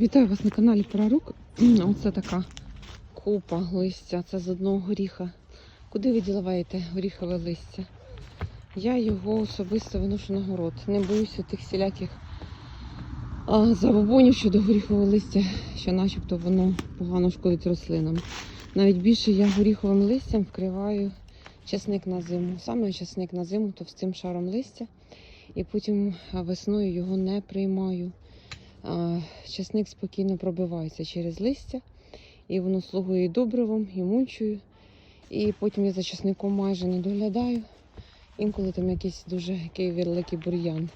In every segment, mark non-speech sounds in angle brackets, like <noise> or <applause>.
Вітаю вас на каналі Парарук. <clears throat> Оце така купа листя. Це з одного горіха. Куди ви ділаєте горіхове листя? Я його особисто виношу на город. Не боюся тих всіляких забобонів щодо горіхового листя, що начебто воно погано шкодить рослинам. Навіть більше я горіховим листям вкриваю часник на зиму. Саме часник на зиму товстим шаром листя. І потім весною його не приймаю. Часник спокійно пробивається через листя, і воно слугує і добривом, і мульчою. І потім я за часником майже не доглядаю. Інколи там якийсь дуже великий бур'ян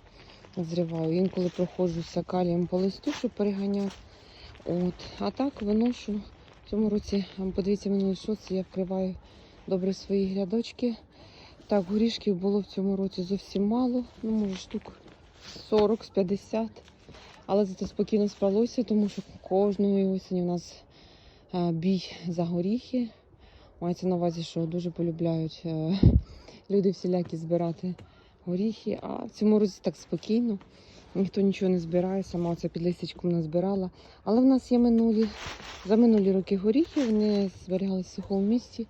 зриваю. Інколи проходжуся калієм по листу, щоб переганяти. От. А так виношу в цьому році, подивіться минулий шоці, я вкриваю добре свої грядочки. Так, горішків було в цьому році зовсім мало, ну може штук 40 з 50. Але зато спокійно спалося, тому що кожної осені у нас е, бій за горіхи. Мається на увазі, що дуже полюбляють е, люди всілякі збирати горіхи. А в цьому році так спокійно. Ніхто нічого не збирає, сама оця під листячком назбирала. Але в нас є минулі, за минулі роки горіхи, вони зберігалися в сухому місці.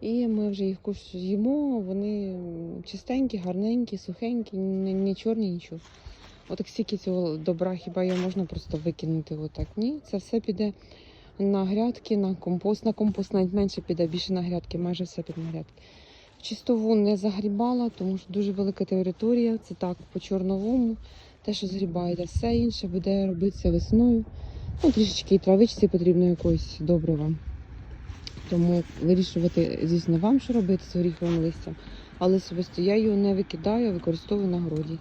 І ми вже їх їмо, вони чистенькі, гарненькі, сухенькі, не, не чорні, нічого. Отак стільки цього добра хіба його можна просто викинути отак. Ні, це все піде на грядки, на компост. На компост навіть менше піде, більше на грядки, майже все піде на грядки. Чистову не загрібала, тому що дуже велика територія. Це так, по чорновому. Те, що згрібаєте, все інше буде робитися весною. Ну, трішечки і травичці потрібно якоїсь добрива. Тому вирішувати, звісно, вам, що робити з горіховим листям. Але особисто я його не викидаю, використовую на городі.